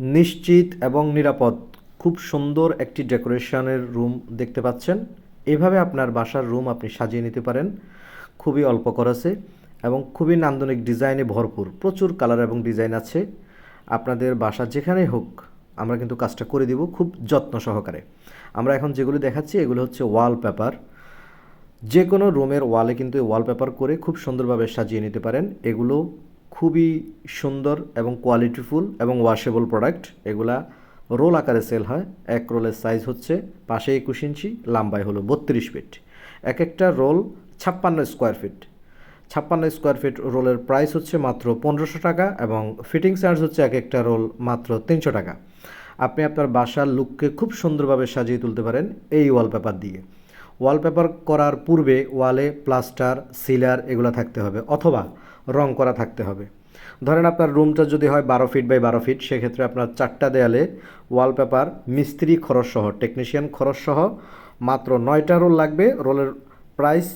নিশ্চিত এবং নিরাপদ। খুব সুন্দর একটি ডেকোরেশনের রুম দেখতে পাচ্ছেন। এভাবে আপনার বাসার রুম আপনি সাজিয়ে নিতে পারেন। খুবই অল্প খরচে এবং খুবই নান্দনিক ডিজাইনে ভরপুর। প্রচুর কালার এবং ডিজাইন আছে। আপনাদের বাসা যেখানেই হোক, আমরা কিন্তু কাজটা করে দিব খুব যত্ন সহকারে। আমরা এখন যেগুলো দেখাচ্ছি, এগুলো হচ্ছে ওয়ালপেপার। যে কোনো রুমের ওয়ালে কিন্তু ওয়ালপেপার করে খুব সুন্দরভাবে সাজিয়ে নিতে পারেন। এগুলো খুবই সুন্দর এবং কোয়ালিটিফুল এবং ওয়াশেবল প্রোডাক্ট এগুলা রোল আকারে সেল হয়। এক রোলের সাইজ হচ্ছে পাশে একুশ ইঞ্চি, লাম্বায় হলো বত্রিশ ফিট এক একটা রোল ছাপ্পান্ন স্কোয়ার ফিট ছাপ্পান্ন স্কোয়ার ফিট রোলের প্রাইস হচ্ছে মাত্র পনেরোশো টাকা এবং ফিটিং চার্জ হচ্ছে এক একটা রোল মাত্র তিনশো টাকা। আপনি আপনার বাসার লুককে খুব সুন্দরভাবে সাজিয়ে তুলতে পারেন এই ওয়ালপেপার দিয়ে। ওয়ালপেপার করার পূর্বে ওয়ালে প্লাস্টার সিলার এগুলো থাকতে হবে। অথবা রং করা থাকতে হবে। ধরেন আপনার রুমটা যদি হয় বারো ফিট বাই বারো ফিট, সেক্ষেত্রে আপনার চারটা দেয়ালে ওয়ালপেপার মিস্ত্রি খরচ সহ টেকনিশিয়ান খরচ সহ মাত্র নয়টা রোল লাগবে। রোলের প্রাইস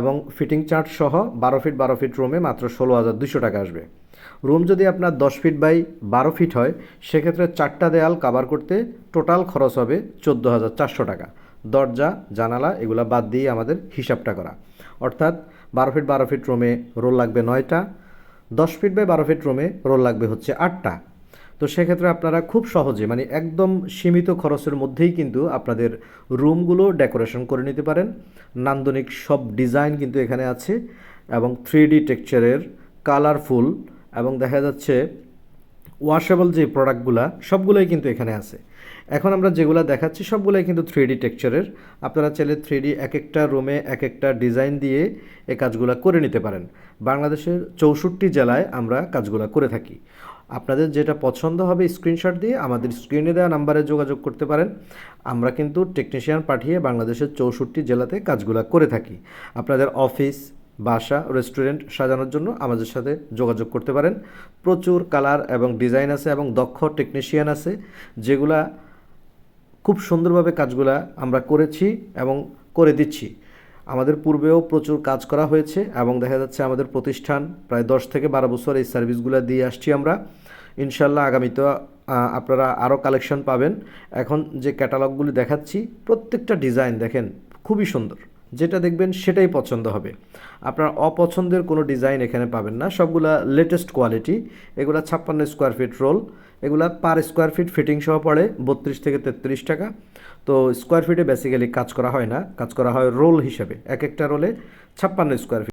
এবং ফিটিং চার্জ সহ বারো ফিট বারো ফিট রুমে মাত্র ষোলো হাজার দুশো টাকা আসবে। রুম যদি আপনার দশ ফিট বাই বারো ফিট হয়, সেক্ষেত্রে চারটা দেয়াল কাভার করতে টোটাল খরচ হবে চোদ্দ হাজার চারশো টাকা। দরজা, জানালা, এগুলো বাদ দিয়ে আমাদের হিসাবটা করা। অর্থাৎ বারো ফিট বারো ফিট রুমে রোল লাগবে নয়টা, দশ ফিট বাই বারো ফিট রুমে রোল লাগবে হচ্ছে আটটা। তো সেক্ষেত্রে আপনারা খুব সহজে মানে একদম সীমিত খরচের মধ্যেই কিন্তু আপনাদের রুমগুলো ডেকোরেশন করে নিতে পারেন। নান্দনিক সব ডিজাইন কিন্তু এখানে আছে এবং থ্রি ডি টেক্সচারের কালারফুল এবং দেখা যাচ্ছে ওয়াশেবল যে প্রোডাক্টগুলা সবগুলোই কিন্তু এখানে আছে। এখন আমরা যেগুলো দেখাচ্ছি, সবগুলোই কিন্তু থ্রি ডি টেক্সচারের আপনারা চাইলে থ্রি ডি এক একটা রুমে এক একটা ডিজাইন দিয়ে এই কাজগুলো করে নিতে পারেন। বাংলাদেশের চৌষট্টি জেলায় আমরা কাজগুলো করে থাকি। আপনাদের যেটা পছন্দ হবে স্ক্রিনশট দিয়ে, আমাদের স্ক্রিনে দেওয়া নাম্বারে যোগাযোগ করতে পারেন। আমরা কিন্তু টেকনিশিয়ান পাঠিয়ে বাংলাদেশের চৌষট্টি জেলাতে কাজগুলো করে থাকি। আপনাদের অফিস বাসা রেস্টুরেন্ট সাজানোর জন্য আমাদের সাথে যোগাযোগ করতে পারেন। প্রচুর কালার এবং ডিজাইন আছে এবং দক্ষ টেকনিশিয়ান আছে, যেগুলা খুব সুন্দরভাবে কাজগুলা আমরা করেছি এবং করে দিচ্ছি। আমাদের পূর্বেও প্রচুর কাজ করা হয়েছে এবং দেখা যাচ্ছে আমাদের প্রতিষ্ঠান প্রায় দশ থেকে বারো বছর এই সার্ভিসগুলো দিয়ে আসছি আমরা। ইনশাল্লাহ আগামীতে আপনারা আরও কালেকশন পাবেন। এখন যে ক্যাটালগুলি দেখাচ্ছি, প্রত্যেকটা ডিজাইন দেখেন, খুবই সুন্দর। যেটা দেখবেন সেটাই পছন্দ হবে। আপনার অপছন্দের কোনো ডিজাইন এখানে পাবেন না। সবগুলা লেটেস্ট কোয়ালিটি এগুলা ছাপ্পান্ন স্কোয়ার ফিট রোল এগুলা পার স্কোয়ার ফিট ফিটিং সহ পড়ে, বত্রিশ থেকে তেত্রিশ টাকা। তো স্কোয়ার ফিটে বেসিক্যালি কাজ করা হয় না। কাজ করা হয় রোল হিসেবে। এক একটা রোলে ছাপ্পান্ন স্কোয়ার ফিট